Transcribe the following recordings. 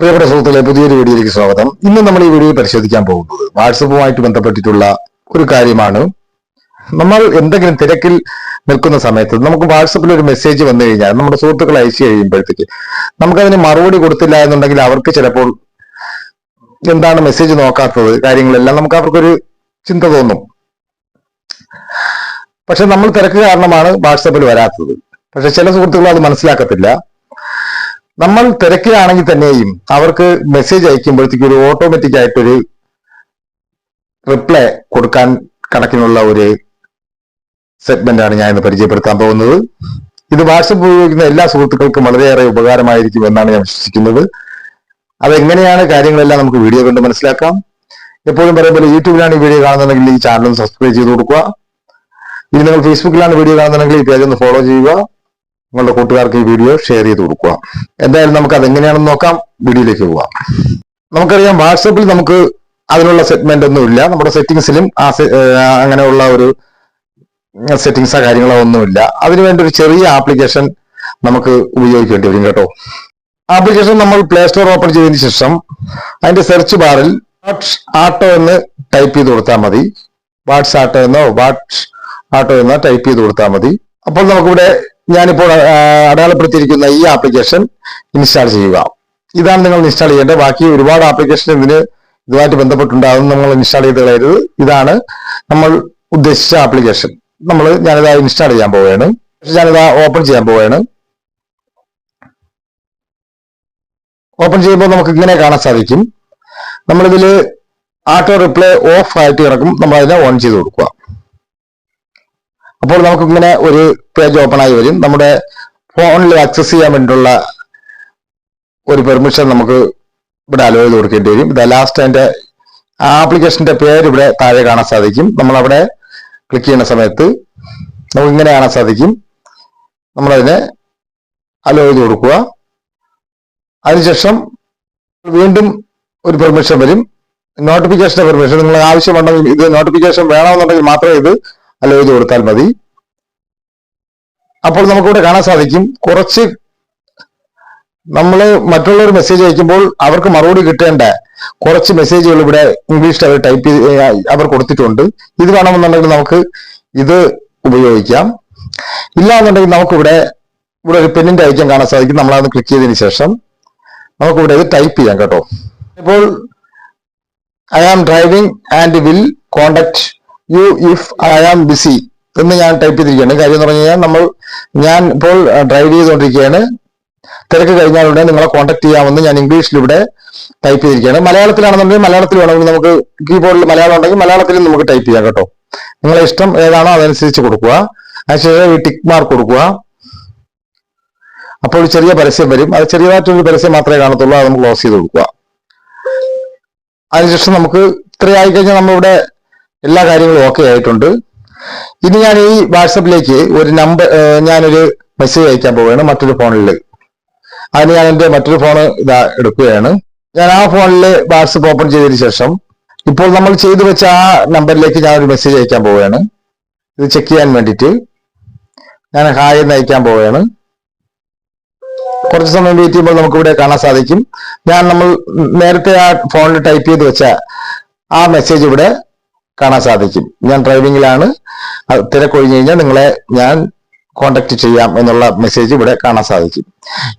പ്രിയപ്പെട്ട സുഹൃത്തുക്കളെ പുതിയൊരു വീഡിയോയിലേക്ക് സ്വാഗതം. ഇന്ന് നമ്മൾ ഈ വീഡിയോ പരിശോധിക്കാൻ പോകുന്നത് വാട്സപ്പുമായിട്ട് ബന്ധപ്പെട്ടിട്ടുള്ള ഒരു കാര്യമാണ്. നമ്മൾ എന്തെങ്കിലും തിരക്കിൽ നിൽക്കുന്ന സമയത്ത് നമുക്ക് വാട്സപ്പിൽ ഒരു മെസ്സേജ് വന്നു കഴിഞ്ഞാൽ നമ്മുടെ സുഹൃത്തുക്കൾ അയച്ചു കഴിയുമ്പോഴത്തേക്ക് നമുക്കതിന് മറുപടി കൊടുത്തില്ല എന്നുണ്ടെങ്കിൽ അവർക്ക് ചിലപ്പോൾ എന്താണ് മെസ്സേജ് നോക്കാത്തത് കാര്യങ്ങളെല്ലാം നമുക്ക് അവർക്കൊരു ചിന്ത തോന്നും. പക്ഷെ നമ്മൾ തിരക്ക് കാരണമാണ് വാട്സപ്പിൽ വരാത്തത്. പക്ഷെ ചില സുഹൃത്തുക്കൾ അത് മനസ്സിലാക്കത്തില്ല. നമ്മൾ തിരക്കിലാണെങ്കിൽ തന്നെയും അവർക്ക് മെസ്സേജ് അയക്കുമ്പോഴത്തേക്ക് ഒരു ഓട്ടോമാറ്റിക് ആയിട്ടൊരു റിപ്ലൈ കൊടുക്കാൻ കണക്കിനുള്ള ഒരു സെഗ്മെന്റ് ആണ് ഞാൻ ഇന്ന് പരിചയപ്പെടുത്താൻ പോകുന്നത്. ഇത് വാട്സപ്പ് ഉപയോഗിക്കുന്ന എല്ലാ സുഹൃത്തുക്കൾക്കും വളരെയേറെ ഉപകാരമായിരിക്കും എന്നാണ് ഞാൻ വിശ്വസിക്കുന്നത്. അതെങ്ങനെയാണ് കാര്യങ്ങളെല്ലാം നമുക്ക് വീഡിയോ കണ്ട് മനസ്സിലാക്കാം. എപ്പോഴും പറയുമ്പോൾ യൂട്യൂബിലാണ് ഈ വീഡിയോ കാണുന്നുണ്ടെങ്കിൽ ഈ ചാനൽ സബ്സ്ക്രൈബ് ചെയ്ത് കൊടുക്കുക. ഇനി നിങ്ങൾ ഫേസ്ബുക്കിലാണ് വീഡിയോ കാണുന്നുണ്ടെങ്കിൽ ഈ പേജ് ഒന്ന് ഫോളോ ചെയ്യുക. നിങ്ങളുടെ കൂട്ടുകാർക്ക് ഈ വീഡിയോ ഷെയർ ചെയ്ത് കൊടുക്കുക. എന്തായാലും നമുക്ക് അതെങ്ങനെയാണെന്ന് നോക്കാം. വീഡിയോയിലേക്ക് പോവാം. നമുക്കറിയാം വാട്സപ്പിൽ നമുക്ക് അതിനുള്ള സെഗ്മെന്റ് ഒന്നും ഇല്ല. നമ്മുടെ സെറ്റിംഗ്സിലും ആ അങ്ങനെയുള്ള ഒരു സെറ്റിംഗ്സോ കാര്യങ്ങളോ ഒന്നുമില്ല അതിനുവേണ്ടി ഒരു ചെറിയ ആപ്ലിക്കേഷൻ നമുക്ക് ഉപയോഗിക്കേണ്ടി വരും കേട്ടോ. ആപ്ലിക്കേഷൻ നമ്മൾ പ്ലേ സ്റ്റോർ ഓപ്പൺ ചെയ്തതിന് ശേഷം അതിന്റെ സെർച്ച് ബാറിൽ വാട്സ് ആട്ടോ എന്ന് ടൈപ്പ് ചെയ്ത് കൊടുത്താൽ മതി. വാട്സ് ആട്ടോ എന്നോ വാട്സ് ആട്ടോ എന്നോ ടൈപ്പ് ചെയ്ത് കൊടുത്താൽ മതി. അപ്പോൾ നമുക്കിവിടെ ഞാനിപ്പോൾ അടയാളപ്പെടുത്തിയിരിക്കുന്ന ഈ ആപ്ലിക്കേഷൻ ഇൻസ്റ്റാൾ ചെയ്യുക. ഇതാണ് നിങ്ങൾ ഇൻസ്റ്റാൾ ചെയ്യേണ്ടത്. ബാക്കി ഒരുപാട് ആപ്ലിക്കേഷൻ ഇതിന് ഇതുമായിട്ട് ബന്ധപ്പെട്ടുണ്ട് അതൊന്നും നമ്മൾ ഇൻസ്റ്റാൾ ചെയ്ത് കളയരുത്. ഇതാണ് നമ്മൾ ഉദ്ദേശിച്ച ആപ്ലിക്കേഷൻ. നമ്മൾ ഞാനിത് ഇൻസ്റ്റാൾ ചെയ്യാൻ പോവുകയാണ്. ഞാനിത് ഓപ്പൺ ചെയ്യാൻ പോവുകയാണ്. ഓപ്പൺ ചെയ്യുമ്പോൾ നമുക്ക് ഇങ്ങനെ കാണാൻ സാധിക്കും. നമ്മളിതിൽ ആട്ടോ റിപ്ലൈ ഓഫ് ആയിട്ട് കിടക്കും. നമ്മൾ അതിനെ ഓൺ ചെയ്ത് കൊടുക്കുക. അപ്പോൾ നമുക്ക് ഇങ്ങനെ ഒരു പേജ് ഓപ്പൺ ആയി വരും. നമ്മുടെ ഫോണിൽ ആക്സസ് ചെയ്യാൻ വേണ്ടിയിട്ടുള്ള ഒരു പെർമിഷൻ നമുക്ക് ഇവിടെ അലോ ചെയ്ത് കൊടുക്കേണ്ടി വരും. ഇത് ലാസ്റ്റ് അതിന്റെ ആപ്ലിക്കേഷന്റെ പേര് ഇവിടെ താഴെ കാണാൻ സാധിക്കും. നമ്മൾ അവിടെ ക്ലിക്ക് ചെയ്യുന്ന സമയത്ത് നമുക്ക് ഇങ്ങനെ കാണാൻ സാധിക്കും. നമ്മളതിനെ അലോ ചെയ്ത് കൊടുക്കുക. അതിനുശേഷം വീണ്ടും ഒരു പെർമിഷൻ വരും. നോട്ടിഫിക്കേഷന്റെ പെർമിഷൻ നിങ്ങൾ ആവശ്യമുണ്ടെങ്കിൽ ഇത് നോട്ടിഫിക്കേഷൻ വേണമെന്നുണ്ടെങ്കിൽ മാത്രമേ ഇത് അലോ എഴുതി കൊടുത്താൽ മതി. അപ്പോൾ നമുക്കിവിടെ കാണാൻ സാധിക്കും കുറച്ച് നമ്മൾ മറ്റുള്ളവർ മെസ്സേജ് അയക്കുമ്പോൾ അവർക്ക് മറുപടി കിട്ടേണ്ട കുറച്ച് മെസ്സേജുകൾ ഇവിടെ ഇംഗ്ലീഷിൽ അവർ ടൈപ്പ് അവർ കൊടുത്തിട്ടുണ്ട്. ഇത് വേണമെന്നുണ്ടെങ്കിൽ നമുക്ക് ഇത് ഉപയോഗിക്കാം. ഇല്ല എന്നുണ്ടെങ്കിൽ നമുക്കിവിടെ ഇവിടെ ഒരു പെണ്ണിന്റെ ഐക്യം കാണാൻ സാധിക്കും. നമ്മൾ അത് ക്ലിക്ക് ചെയ്തതിന് ശേഷം നമുക്കിവിടെ ഇത് ടൈപ്പ് ചെയ്യാം കേട്ടോ. ഇപ്പോൾ I am driving and will contact you if I am busy എന്ന് ഞാൻ ടൈപ്പ് ചെയ്തിരിക്കുകയാണ്. കാര്യം എന്ന് പറഞ്ഞു കഴിഞ്ഞാൽ നമ്മൾ ഞാൻ ഇപ്പോൾ ഡ്രൈവ് ചെയ്തുകൊണ്ടിരിക്കുകയാണ്. തിരക്ക് കഴിഞ്ഞാലുടനെ നിങ്ങളെ കോൺടാക്ട് ചെയ്യാമെന്ന് ഞാൻ ഇംഗ്ലീഷിൽ ഇവിടെ ടൈപ്പ് ചെയ്തിരിക്കുകയാണ്. മലയാളത്തിലാണെന്നുണ്ടെങ്കിൽ മലയാളത്തിൽ വേണമെങ്കിൽ നമുക്ക് കീബോർഡിൽ മലയാളം ഉണ്ടെങ്കിൽ മലയാളത്തിൽ നമുക്ക് ടൈപ്പ് ചെയ്യാം കേട്ടോ. നിങ്ങളെ ഇഷ്ടം ഏതാണോ അതനുസരിച്ച് കൊടുക്കുക. അതിനുശേഷം ഈ ടിക്ക് മാർക്ക് കൊടുക്കുക. അപ്പോൾ ഒരു ചെറിയ പരസ്യം വരും. അത് ചെറിയതായിട്ടൊരു പരസ്യം മാത്രമേ കാണത്തുള്ളൂ. അത് നമുക്ക് ക്ലോസ് ചെയ്ത് കൊടുക്കുക. അതിനുശേഷം നമുക്ക് ഇത്രയായി കഴിഞ്ഞാൽ നമ്മളിവിടെ എല്ലാ കാര്യങ്ങളും ഓക്കെ ആയിട്ടുണ്ട്. ഇനി ഞാൻ ഈ വാട്സപ്പിലേക്ക് ഒരു നമ്പർ ഞാനൊരു മെസ്സേജ് അയക്കാൻ പോവുകയാണ് മറ്റൊരു ഫോണിൽ അതിന് ഞാൻ എന്റെ മറ്റൊരു ഫോൺ ഇതാ എടുക്കുകയാണ്. ഞാൻ ആ ഫോണിൽ വാട്സപ്പ് ഓപ്പൺ ചെയ്തതിന് ശേഷം ഇപ്പോൾ നമ്മൾ ചെയ്തു വെച്ച ആ നമ്പറിലേക്ക് ഞാൻ ഒരു മെസ്സേജ് അയക്കാൻ പോവുകയാണ്. ഇത് ചെക്ക് ചെയ്യാൻ വേണ്ടിയിട്ട്. ഞാൻ ഹായ് എന്ന് അയക്കാൻ പോവുകയാണ്. കുറച്ച് സമയം വെയിറ്റ് ചെയ്യുമ്പോൾ നമുക്ക് ഇവിടെ കാണാൻ സാധിക്കും. ഞാൻ നമ്മൾ നേരത്തെ ആ ഫോണിൽ ടൈപ്പ് ചെയ്ത് വെച്ച ആ മെസ്സേജ് ഇവിടെ കാണാൻ സാധിക്കും. ഞാൻ ഡ്രൈവിംഗിലാണ് തിരക്കൊഴിഞ്ഞു കഴിഞ്ഞാൽ നിങ്ങളെ ഞാൻ കോണ്ടാക്ട് ചെയ്യാം എന്നുള്ള മെസ്സേജ് ഇവിടെ കാണാൻ സാധിക്കും.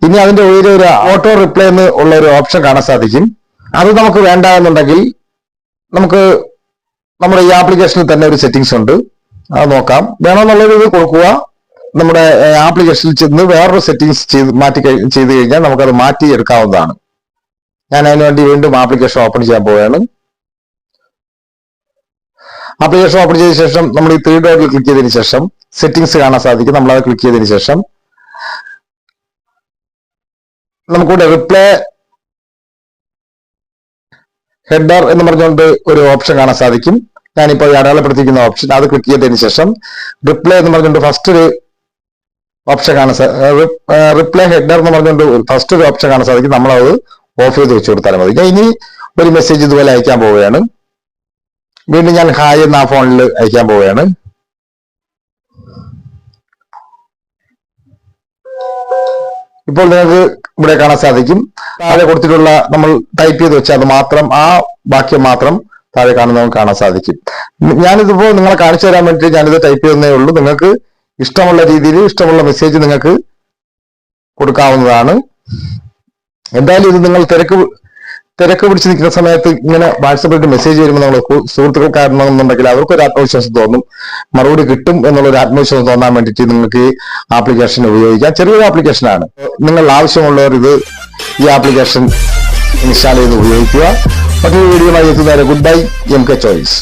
ഇനി അതിന്റെ ഉയരെ ഒരു ഓട്ടോ റിപ്ലൈ എന്ന് ഉള്ള ഒരു ഓപ്ഷൻ കാണാൻ സാധിക്കും. അത് നമുക്ക് വേണ്ട എന്നുണ്ടെങ്കിൽ നമുക്ക് നമ്മുടെ ഈ ആപ്ലിക്കേഷനിൽ തന്നെ ഒരു സെറ്റിംഗ്സ് ഉണ്ട്. അത് നോക്കാം. വേണമെന്നുള്ളത് ഇത് കൊടുക്കുക. നമ്മുടെ ആപ്ലിക്കേഷനിൽ ചെന്ന് വേറൊരു സെറ്റിംഗ്സ് ചെയ്ത് മാറ്റി ചെയ്ത് കഴിഞ്ഞാൽ നമുക്കത് മാറ്റി എടുക്കാവുന്നതാണ് ഞാൻ അതിനുവേണ്ടി വീണ്ടും ആപ്ലിക്കേഷൻ ഓപ്പൺ ചെയ്യാൻ പോവുകയാണ്. ആപ്ലിക്കേഷൻ ഓപ്പൺ ചെയ്ത ശേഷം നമ്മൾ ഈ ത്രീ ഡോട്ടിൽ ക്ലിക്ക് ചെയ്തതിന് ശേഷം സെറ്റിംഗ്സ് കാണാൻ സാധിക്കും. നമ്മൾ അത് ക്ലിക്ക് ചെയ്തതിന് ശേഷം നമുക്കിവിടെ റിപ്ലൈ ഹെഡർ എന്ന് പറഞ്ഞുകൊണ്ട് ഒരു ഓപ്ഷൻ കാണാൻ സാധിക്കും. ഞാനിപ്പോൾ അടയാളപ്പെടുത്തിയിരിക്കുന്ന ഓപ്ഷൻ അത് ക്ലിക്ക് ചെയ്തതിന് ശേഷം റിപ്ലൈ എന്ന് പറഞ്ഞുകൊണ്ട് ഫസ്റ്റ് ഒരു ഓപ്ഷൻ കാണാൻ റിപ്ലൈ ഹെഡർ എന്ന് പറഞ്ഞുകൊണ്ട് ഫസ്റ്റ് ഒരു ഓപ്ഷൻ കാണാൻ സാധിക്കും. നമ്മളത് ഓഫ് ചെയ്ത് വെച്ച് കൊടുത്താൽ മതി. ഇനി ഒരു മെസ്സേജ് ഇതുപോലെ അയക്കാൻ പോവുകയാണ്. വീണ്ടും ഞാൻ ഹായ് എന്ന ആ ഫോണിൽ അയക്കാൻ പോവുകയാണ്. ഇപ്പോൾ നിങ്ങൾക്ക് ഇവിടെ കാണാൻ സാധിക്കും. താഴെ കൊടുത്തിട്ടുള്ള നമ്മൾ ടൈപ്പ് ചെയ്ത് വെച്ചാൽ അത് മാത്രം ആ വാക്യം മാത്രം താഴെ കാണുന്ന നമുക്ക് കാണാൻ സാധിക്കും. ഞാനിതിപ്പോ നിങ്ങളെ കാണിച്ചു തരാൻ വേണ്ടി ഞാനിത് ടൈപ്പ് ചെയ്യുന്നേ ഉള്ളൂ. നിങ്ങൾക്ക് ഇഷ്ടമുള്ള രീതിയിൽ ഇഷ്ടമുള്ള മെസ്സേജ് നിങ്ങൾക്ക് കൊടുക്കാവുന്നതാണ്. എന്തായാലും ഇത് നിങ്ങൾ തിരക്ക് തിരക്ക് പിടിച്ച് നിൽക്കുന്ന സമയത്ത് ഇങ്ങനെ വാട്സപ്പിൽ മെസ്സേജ് വരുമ്പോൾ നമ്മൾ സുഹൃത്തുക്കൾ കാരണമെന്നുണ്ടെങ്കിൽ അവർക്ക് ഒരു ആത്മവിശ്വാസം തോന്നും. മറുപടി കിട്ടും എന്നുള്ള ഒരു ആത്മവിശ്വാസം തോന്നാൻ വേണ്ടിയിട്ട് നിങ്ങൾക്ക് ആപ്ലിക്കേഷൻ ഉപയോഗിക്കാം. ചെറിയൊരു ആപ്ലിക്കേഷനാണ് നിങ്ങൾ ആവശ്യമുള്ളവർ ഇത് ഈ ആപ്ലിക്കേഷൻ ഇൻസ്റ്റാൾ ചെയ്ത് ഉപയോഗിക്കുക. മറ്റൊരു വീഡിയോ എത്തുന്നവരെ good bye M K choice